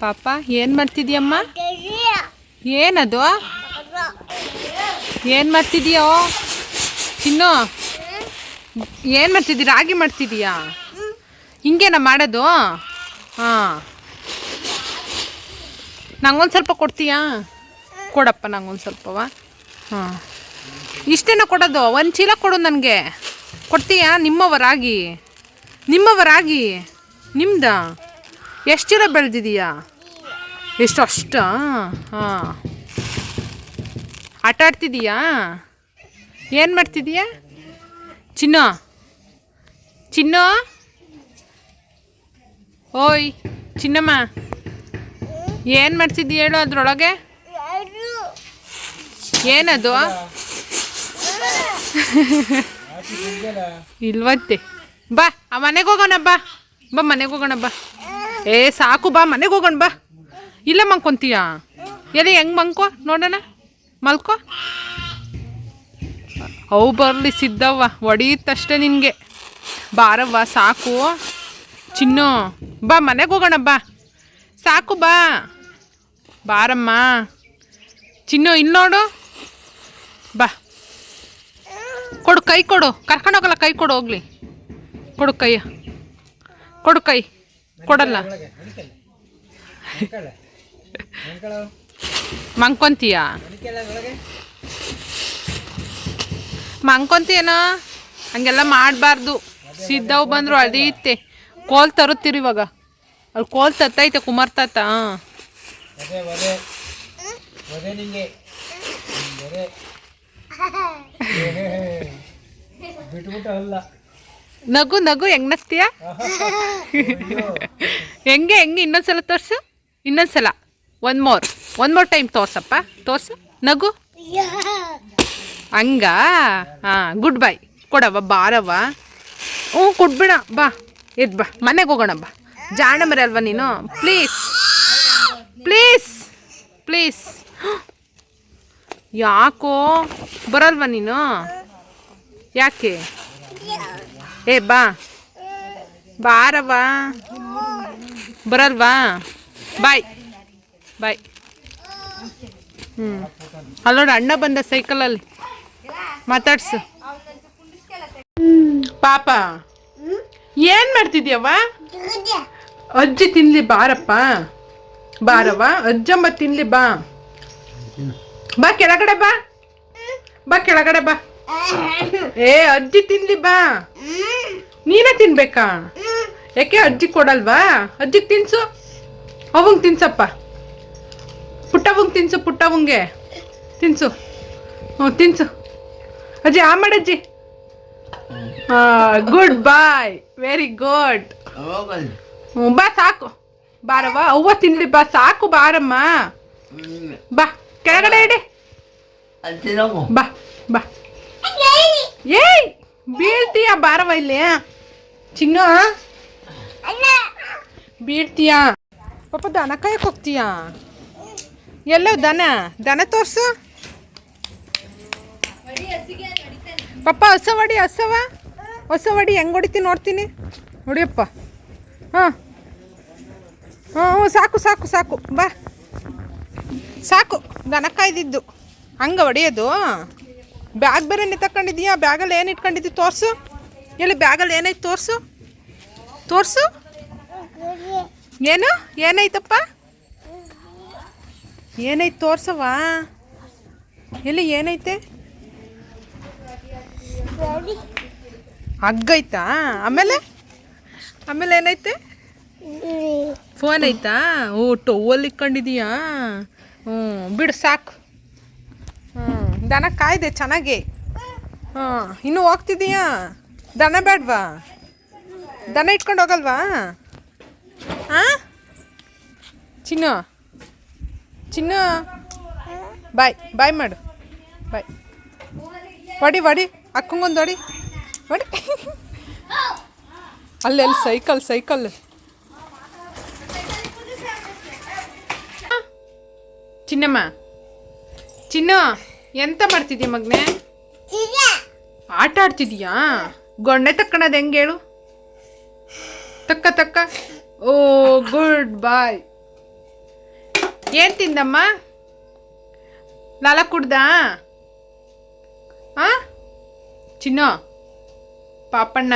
ಪಾಪ, ಏನು ಮಾಡ್ತಿದ್ಯಮ್ಮ? ಏನದು? ಏನು ಮಾಡ್ತಿದ್ಯೋ? ತಿನ್ನೋ. ಏನು ಮಾಡ್ತಿದ್ದಿ? ರಾಗಿ ಮಾಡ್ತಿದೀಯಾ ಹಿಂಗೇನ ಮಾಡೋದು? ಹಾಂ. ನಂಗೊಂದು ಸ್ವಲ್ಪ ಕೊಡ್ತೀಯಾ? ಕೊಡಪ್ಪ, ನಂಗೊಂದು ಸ್ವಲ್ಪವ? ಹಾಂ. ಇಷ್ಟೇನ ಕೊಡೋದು? ಒಂದು ಚೀಲ ಕೊಡು ನನಗೆ. ಕೊಡ್ತೀಯಾ? ನಿಮ್ಮವ ರಾಗಿ. ನಿಮ್ಮವ ರಾಗಿ. ನಿಮ್ದ? ಎಷ್ಟು ಚೀಲ ಬೆಳೆದಿದೀಯಾ? ಎಷ್ಟು ಅಷ್ಟ ಹಾಂ. ಆಟ ಆಡ್ತಿದೀಯಾ? ಏನು ಮಾಡ್ತಿದೀಯಾ? ಚಿನ್ನ. ಚಿನ್ನ? ಓಯ್, ಚಿನ್ನಮ್ಮ. ಏನು ಮಾಡ್ತಿದ್ದೀಯ ಹೇಳು ಅದ್ರೊಳಗೆ? ಏನದು? ಇಲ್ವಂತೆ. ಬಾ, ಆ ಮನೆಗೆ ಹೋಗೋಣ ಬಾ. ಬಾ, ಮನೆಗೆ ಹೋಗೋಣ ಬಾ. ಏ, ಸಾಕು, ಬಾ, ಮನೆಗೆ ಹೋಗೋಣ, ಬಾ. ಇಲ್ಲ ಮಂಕೊಂತೀಯ ಎಲ್ಲಿ, ಹೆಂಗೆ ಮಂಕೋ ನೋಡೋಣ. ಮಲ್ಕೋ. ಅವು ಬರಲಿ, ಸಿದ್ದವ್ವ. ಹೊಡೀತಷ್ಟೇ ನಿನಗೆ. ಬಾರವ್ವ, ಸಾಕು. ಚಿನ್ನು, ಬಾ, ಮನೆಗೆ ಹೋಗೋಣ, ಬಾ. ಸಾಕು, ಬಾ. ಬಾರಮ್ಮ. ಚಿನ್ನು ಇಲ್ಲಿ ನೋಡು. ಬಾ. ಕೊಡು, ಕೈ ಕೊಡು. ಕರ್ಕೊಂಡೋಗಲ್ಲ ಕೈ ಕೊಡು, ಹೋಗ್ಲಿ. ಕೊಡು ಕೈಯ ಕೊಡು, ಕೈ. ಕೊಡಲ್ಲ. ಮಂಕೊಂತೀಯ? ಮಂಕೊಂತೀಯನೋ? ಹಂಗೆಲ್ಲ ಮಾಡಬಾರ್ದು. ಸಿದ್ದವು ಬಂದರು ಅಳೀತೆ ಕೋಲ್ ತರುತ್ತೀರಿ ಇವಾಗ. ಅಲ್ಲಿ ಕೋಲ್ ತತ್ತೈತೆ ಕುಮಾರ್ ತಾತ. ಬಿಟ್ಬಿಟ್ಟು ನಗು ನಗು ಹೆಂಗ್ ನಗ್ತೀಯ? ಹೆಂಗೆ ಹೆಂಗೆ? ಇನ್ನೊಂದ್ಸಲ ತೋರ್ಸು. ಇನ್ನೊಂದ್ಸಲ. One more one more time ತೋರ್ಸಪ್ಪ. ತೋರ್ಸು. ನಗು. ಹಂಗ? ಹಾಂ ಗುಡ್ ಬೈ ಕೊಡವ ಬಾರವ್ವ. ಹ್ಞೂ ಕೊಡ್ಬಿಡ ಬಾ. ಎದ್ ಬಾ. ಮನೆಗೆ ಹೋಗೋಣ ಬಾ. ಜಾಣ ಮರ ಅಲ್ವಾ ನೀನು? ಪ್ಲೀಸ್ ಪ್ಲೀಸ್ ಪ್ಲೀಸ್ ಯಾಕೋ? ಬರಲ್ವಾ ನೀನು? ಯಾಕೆ? ಏ, ಬಾ. ಬಾರವಾ ಬರಲ್ವಾ? ಬಾಯ್. ಬಾಯ್. ಹ್ಞೂ ಅಲ್ಲೋಡ ಅಣ್ಣ ಬಂದ ಸೈಕಲಲ್ಲಿ ಮಾತಾಡ್ಸು. ಪಾಪ. ಏನು ಮಾಡ್ತಿದ್ಯವ್ವ? ಅಜ್ಜಿ ತಿನ್ಲಿ, ಬಾರಪ್ಪ. ಬಾರವ್ವ? ಅಜ್ಜಮ್ಮ ತಿನ್ಲಿ, ಬಾ. ಬಾ ಕೆಳಗಡೆ ಬಾ. ಬಾ ಕೆಳಗಡೆ ಬಾ. ಏ ಅಜ್ಜಿ ತಿನ್ಲಿ ಬಾ. ನೀನೇ ತಿನ್ಬೇಕಾ? ಯಾಕೆ ಅಜ್ಜಿ ಕೊಡಲ್ವಾ? ಅಜ್ಜಿಗೆ ತಿನ್ಸು. ಅವಂಗ್ ತಿನ್ಸಪ್ಪ. ಪುಟ್ಟವಂಗ್ ತಿನ್ಸು ಪುಟ್ಟವಂಗೆ ತಿನ್ಸು. ಹ್ಞೂ ತಿನ್ಸು. ಅಜ್ಜಿ ಆ ಮಾಡಜ್ಜಿ ಗುಡ್ ಬಾಯ್ ವೆರಿ ಗುಡ್ ಹ್ಞೂ ಬಾ ಸಾಕು. ಬಾರವ್ವ ಅವ್ವ ತಿನ್ಲಿ ಬಾ ಸಾಕು ಬಾರಮ್ಮ. ಬಾ ಕೆಳಗಡೆ ಇಡಿ. ಬಾ ಬಾ. ಏಯ್, ಬೀಳ್ತೀಯ ಬಾರವ ಇಲ್ಲಿ? ಚಿನ್ನು ಬೀಳ್ತೀಯ? ಪಾಪ ದನ ಕಾಯಕ್ಕೆ ಹೋಗ್ತೀಯ? ಎಲ್ಲೋ ದನ ದನ ತೋರ್ಸು. ಪಪ್ಪ ಹಸ ಹೊಡಿ ಹಸವ? ಹೊಸ ಹೊಡಿ ಹೆಂಗೆ ಹೊಡಿತೀನಿ ನೋಡ್ತೀನಿ. ನೋಡಿಯಪ್ಪ. ಹಾಂ. ಹ್ಞೂ ಹ್ಞೂ, ಸಾಕು ಸಾಕು ಸಾಕು. ಬಾ. ಸಾಕು, ದನ ಕಾಯ್ದಿದ್ದು. ಹಂಗೆ ಹೊಡಿಯೋದು? ಬ್ಯಾಗ್ ಬೇರೆ ತಕೊಂಡಿದ್ಯಾ ಬ್ಯಾಗಲ್ಲಿ ಏನು ಇಟ್ಕೊಂಡಿದ್ದಿ ತೋರಿಸು. ಎಲ್ಲಿ ಬ್ಯಾಗಲ್ಲಿ ಏನೈತೆ ತೋರಿಸು. ತೋರಿಸು. ಏನು? ಏನೈತಪ್ಪ ಏನೈತೆ ತೋರಿಸವಾ ಎಲ್ಲಿ ಏನೈತೆ ಹಗ್ಗೈತಾ ಆಮೇಲೆ? ಆಮೇಲೆ ಏನೈತೆ ಫೋನ್ ಐತಾ ಓ ಟೊವಲ್ ಇಕ್ಕೊಂಡಿದೀಯಾ ಹ್ಞೂ ಬಿಡು ಸಾಕು. ದನ ಕಾಯ್ದೆ ಚೆನ್ನಾಗಿ. ಹಾಂ, ಇನ್ನೂ ಹೋಗ್ತಿದ್ದೀಯಾ ದನ ಬೇಡವಾ? ದನ ಇಟ್ಕೊಂಡು ಹೋಗಲ್ವಾ? ಹಾಂ ಚಿನ್ನು ಚಿನ್ನು. ಬಾಯ್ ಬಾಯ್ ಮಾಡು. ಬಾಯ್. ಹೊಡಿ ಹೊಡಿ. ಅಕ್ಕಂಗೊಂದು ಹೊಡಿ. ಹೊಡಿ. ಅಲ್ಲೆಲ್ಲಿ ಸೈಕಲ್ ಸೈಕಲ್. ಚಿನ್ನಮ್ಮ, ಚಿನ್ನು. ಎಂತ ಮಾಡ್ತಿದ್ಯಾ ಮಗ್ನೆ? ಆಟ ಆಡ್ತಿದ್ಯಾ? ಗೊಂಡೆ ತಕ್ಕಣದು ಹೆಂಗೆ ಹೇಳು? ತಕ್ಕ ತಕ್ಕ. ಓ ಗುಡ್ ಬಾಯ್. ಏನು ತಿಂದಮ್ಮ? ಲಾಲ ಕುಡ್ದಾ? ಹಾಂ ಚಿನ್ನ ಪಾಪಣ್ಣ.